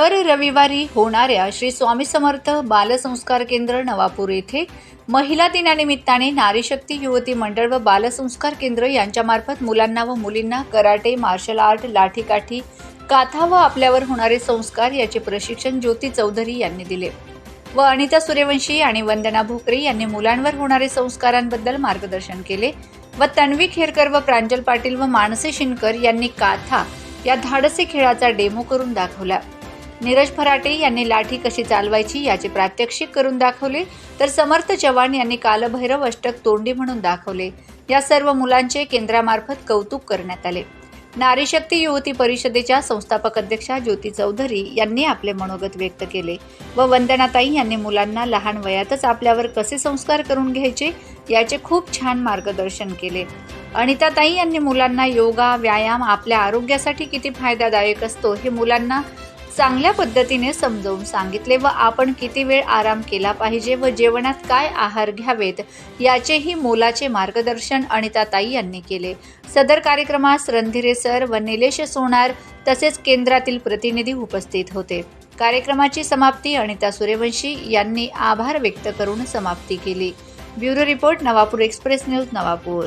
दर रविवारी होणाऱ्या श्री स्वामी समर्थ बालसंस्कार केंद्र नवापूर येथे महिला दिनानिमित्ताने नारीशक्ती युवती मंडळ व बालसंस्कार केंद्र यांच्यामार्फत मुलांना व मुलींना कराटे मार्शल आर्ट लाठीकाठी काथा व आपल्यावर होणारे संस्कार याचे प्रशिक्षण ज्योती चौधरी यांनी दिले. व अनिता सूर्यवंशी आणि वंदना भोकरे यांनी मुलांवर होणारे संस्कारांबद्दल मार्गदर्शन केले व तन्वी खेरकर व प्रांजल पाटील व मानसी शिनकर यांनी काथा या धाडसी खेळाचा डेमो करून दाखवला. नीरज फराटे यांनी लाठी कशी चालवायची याचे प्रात्यक्षिक करून दाखवले. तर समर्थ चव्हाण यांनी कालभैरव अष्टक तोंडी म्हणून दाखवले. या सर्व मुलांचे केंद्रामार्फत कौतुक करण्यात आले. नारी शक्ती युवती परिषदेच्या संस्थापक अध्यक्षा ज्योती चौधरी यांनी आपले मनोगत व्यक्त केले व वंदनाताई यांनी मुलांना लहान वयातच आपल्यावर कसे संस्कार करून घ्यायचे याचे खूप छान मार्गदर्शन केले. अनिताताई यांनी मुलांना योगा व्यायाम आपल्या आरोग्यासाठी किती फायदादायक असतो हे मुलांना चांगल्या पद्धतीने समजावून सांगितले व आपण किती वेळ आराम केला पाहिजे व जेवणात काय आहार घ्यावेत याचेही मोलाचे मार्गदर्शन अनिताताई यांनी केले. सदर कार्यक्रमास रणधीरे सर व निलेश सोनार तसेच केंद्रातील प्रतिनिधी उपस्थित होते. कार्यक्रमाची समाप्ती अनिता सूर्यवंशी यांनी आभार व्यक्त करून समाप्ती केली. Bureau report Navapur express news Navapur.